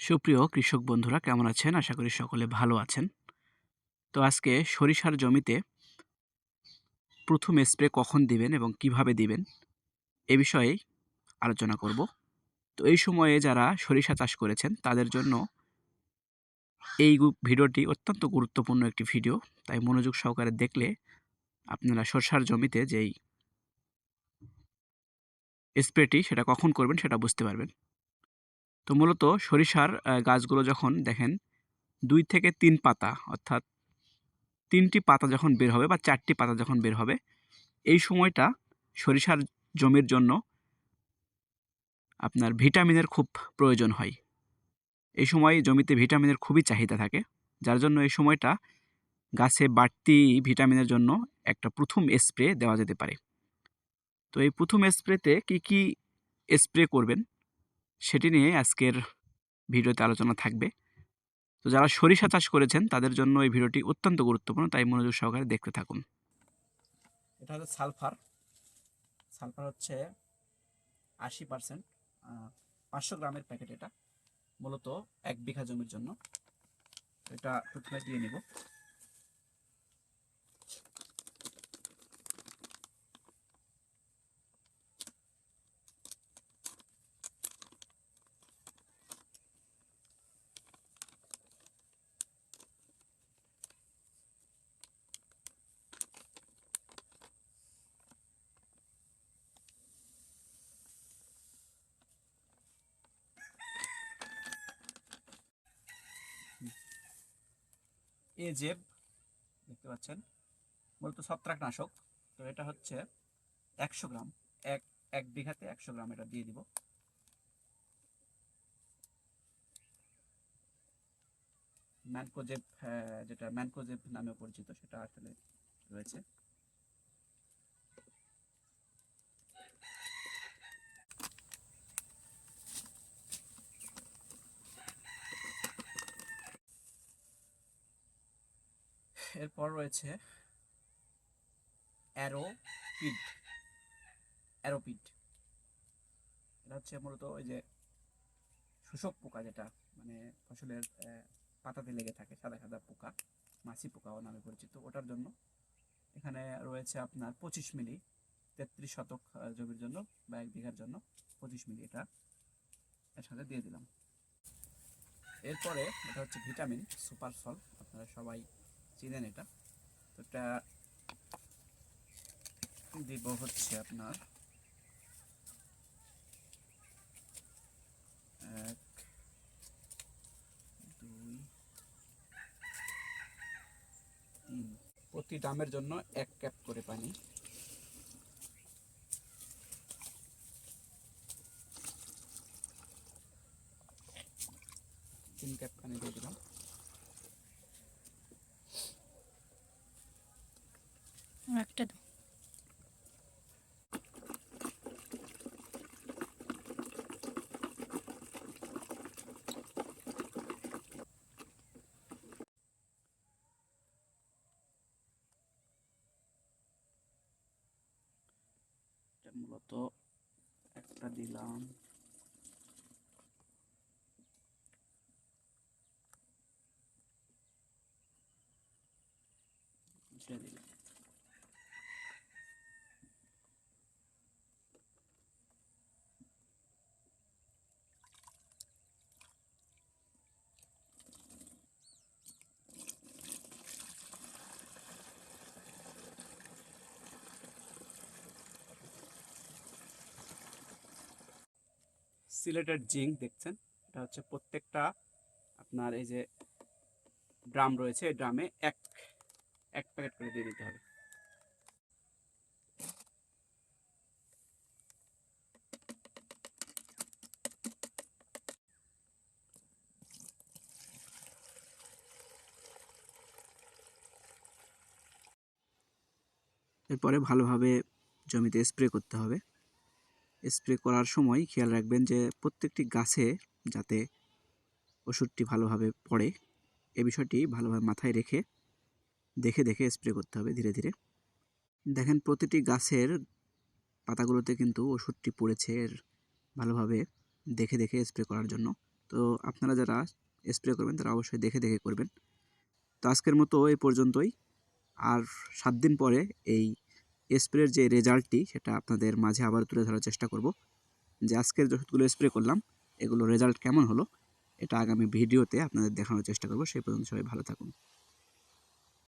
সুপ্রিয় কৃষক বন্ধুরা, কেমন আছেন? আশা করি সকলে ভালো আছেন। তো আজকে সরিষার জমিতে প্রথম স্প্রে কখন দিবেন এবং কীভাবে দিবেন এ বিষয়ে আলোচনা করব। তো এই সময়ে যারা সরিষা চাষ করেছেন, তাদের জন্য এই ভিডিওটি অত্যন্ত গুরুত্বপূর্ণ একটি ভিডিও। তাই মনোযোগ সহকারে দেখলে আপনারা সরষার জমিতে যেই স্প্রেটি সেটা কখন করবেন সেটা বুঝতে পারবেন। তো মূলত সরিষার গাছগুলো যখন দেখেন, দুই থেকে তিন পাতা, অর্থাৎ তিনটি পাতা যখন বের হবে বা চারটি পাতা যখন বের হবে, এই সময়টা সরিষার জমির জন্য আপনার ভিটামিনের খুব প্রয়োজন হয়। এই সময় জমিতে ভিটামিনের খুবই চাহিদা থাকে, যার জন্য এই সময়টা গাছে বাড়তি ভিটামিনের জন্য একটা প্রথম স্প্রে দেওয়া যেতে পারে। তো এই প্রথম স্প্রেতে কি কি স্প্রে করবেন? সেটি নিয়ে আজকের ভিডিওতে আলোচনা থাকবে। তো যারা সরিষা চাষ করেছেন, তাদের জন্য এই ভিডিওটি অত্যন্ত গুরুত্বপূর্ণ, তাই মনোযোগ সহকারে দেখতে থাকুন। এটা হচ্ছে সালফার। সালফার হচ্ছে আশি পার্সেন্ট পাঁচশো গ্রামের প্যাকেট এটা। মূলত এক বিঘা জমির জন্য। এটা প্রথমে দিয়ে নিব। এ জেব দেখতে পাচ্ছেন। মূলত ছত্রাকনাশক। তো এটা হচ্ছে একশো গ্রাম। এক এক বিঘাতে একশো গ্রাম এটা দিয়ে দিব। ম্যানকোজেব যেটা ম্যানকোজেব নামে পরিচিত, সেটা আসলে রয়েছে। এরপর রয়েছে অ্যারোপিড অ্যারোপিড এটা হচ্ছে মূলত ওই যে শোষক পোকা যেটা মানে ফসলের পাতাতে লেগে থাকে, সাদা সাদা পোকা, মাছি পোকাও নামে পরিচিত। ওটার জন্য এখানে রয়েছে আপনার পঁচিশ মিলি, তেত্রিশ শতক জমির জন্য বা এক বিঘার জন্য পঁচিশ মিলি এটা এর সাথে দিয়ে দিলাম। এরপরে এটা হচ্ছে ভিটামিন, সুপার সল আপনারা সবাই চিনেন এটা। তো এটা দিব হচ্ছে আপনার এক প্রতি ডামের জন্য এক ক্যাপ করে পানি। তিন ক্যাপ পানি দিয়ে দিলাম একটা দাও। মূলত একটা দিলাম। দিলাম। সিলেটেড জিঙ্ক দেখছেন? এটা হচ্ছে প্রত্যেকটা আপনার এই যে ড্রাম রয়েছে, এই ড্রামে এক এক প্যাকেট করে দিয়ে দিতে হবে। এরপরে ভালোভাবে জমিতে স্প্রে করতে হবে। স্প্রে করার সময় খেয়াল রাখবেন যে প্রত্যেকটি গাছে যাতে ওষুধটি ভালোভাবে পড়ে, এ বিষয়টি ভালোভাবে মাথায় রেখে দেখে দেখে স্প্রে করতে হবে ধীরে ধীরে। দেখেন প্রতিটি গাছের পাতাগুলোতে কিন্তু ওষুধটি পড়েছে এর ভালোভাবে দেখে দেখে স্প্রে করার জন্য। তো আপনারা যারা স্প্রে করবেন তারা অবশ্যই দেখে দেখে করবেন। তো আজকের মতো এই পর্যন্তই। আর সাত দিন পরে এই স্প্রের যে রেজাল্টটি, সেটা আপনাদের মাঝে আবার তুলে ধরার চেষ্টা করব। যে আজকের যে ওষুধগুলো স্প্রে করলাম এগুলো রেজাল্ট কেমন হলো, এটা আগামী ভিডিওতে আপনাদের দেখানোর চেষ্টা করব। সেই পর্যন্ত সবাই ভালো থাকুন।